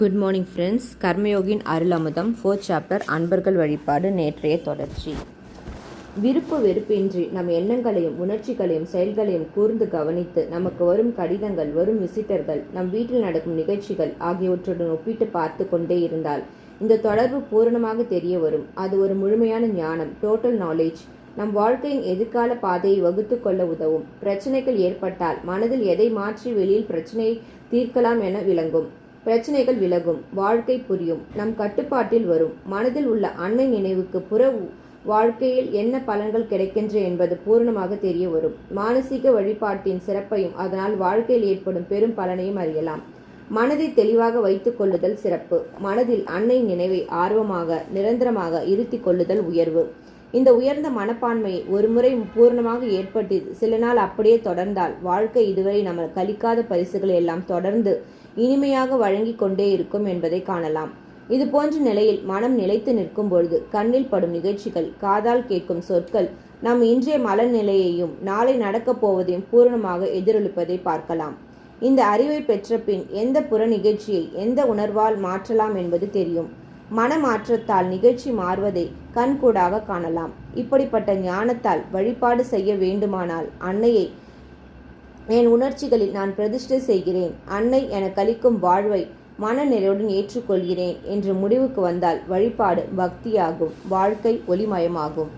Good morning friends Karmayogin Arul Amudham fourth chapter அன்பர்கள் வழிபாடு நேற்றைய தொடர்ச்சி. விருப்ப வெறுப்பின்றி நம் எண்ணங்களையும் உணர்ச்சிகளையும் செயல்களையும் கூர்ந்து கவனித்து நமக்கு வரும் கடிதங்கள் வரும் விசிட்டர்கள் நம் வீட்டில் நடக்கும் நிகழ்ச்சிகள் ஆகியவற்றுடன் ஒப்பிட்டு பார்த்து கொண்டே இருந்தால் இந்த தொடர்பு பூரணமாக தெரிய வரும். அது ஒரு முழுமையான ஞானம் டோட்டல் நாலேஜ் நம் வாழ்க்கையின் எதிர்கால பாதையை வகுத்து கொள்ள உதவும். பிரச்சனைகள் ஏற்பட்டால் மனதில் எதை மாற்றி வெளியில் பிரச்சனையை தீர்க்கலாம் என விளங்கும். பிரச்சனைகள் விலகும் வாழ்க்கை புரியும் நம் கட்டுப்பாட்டில் வரும். மனதில் உள்ள அன்னை நினைவுக்கு புற உ- வாழ்க்கையில் என்ன பலன்கள் கிடைக்கின்ற என்பது பூரணமாக தெரிய வரும். மானசீக வழிபாட்டின் சிறப்பையும் அதனால் வாழ்க்கையில் ஏற்படும் பெரும் பலனையும் அறியலாம். மனதை தெளிவாக வைத்துக் கொள்ளுதல் சிறப்பு. மனதில் அன்னை நினைவை ஆர்வமாக நிரந்தரமாக இருத்திக் கொள்ளுதல் உயர்வு. இந்த உயர்ந்த மனப்பான்மை ஒருமுறை பூர்ணமாக ஏற்பட்டு சில நாள் அப்படியே தொடர்ந்தால் வாழ்க்கை இதுவரை நம்ம கலிக்காத பரிசுகளை எல்லாம் தொடர்ந்து இனிமையாக வழங்கி கொண்டே இருக்கும் என்பதை காணலாம். இது போன்ற நிலையில் மனம் நிலைத்து நிற்கும் பொழுது கண்ணில் படும் நிகழ்ச்சிகள் காதால் கேட்கும் சொற்கள் நம் இன்றைய மனநிலையையும் நாளை நடக்கப் போவதையும் பூரணமாக எதிரொலிப்பதை பார்க்கலாம். இந்த அறிவை பெற்ற பின் எந்த புற நிகழ்ச்சியை எந்த உணர்வால் மாற்றலாம் என்பது தெரியும். மனமாற்றத்தால் நிகழ்ச்சி மாறுவதை கண்கூடாக காணலாம். இப்படிப்பட்ட ஞானத்தால் வழிபாடு செய்ய வேண்டுமானால் அன்னையை என் உணர்ச்சிகளில் நான் பிரதிஷ்டை செய்கிறேன். அன்னை எனக்கு அளிக்கும் வாழ்வை மனநிறைவுடன் ஏற்றுக்கொள்கிறேன் என்று முடிவுக்கு வந்தால் வழிபாடு பக்தியாகும் வாழ்க்கை ஒளிமயமாகும்.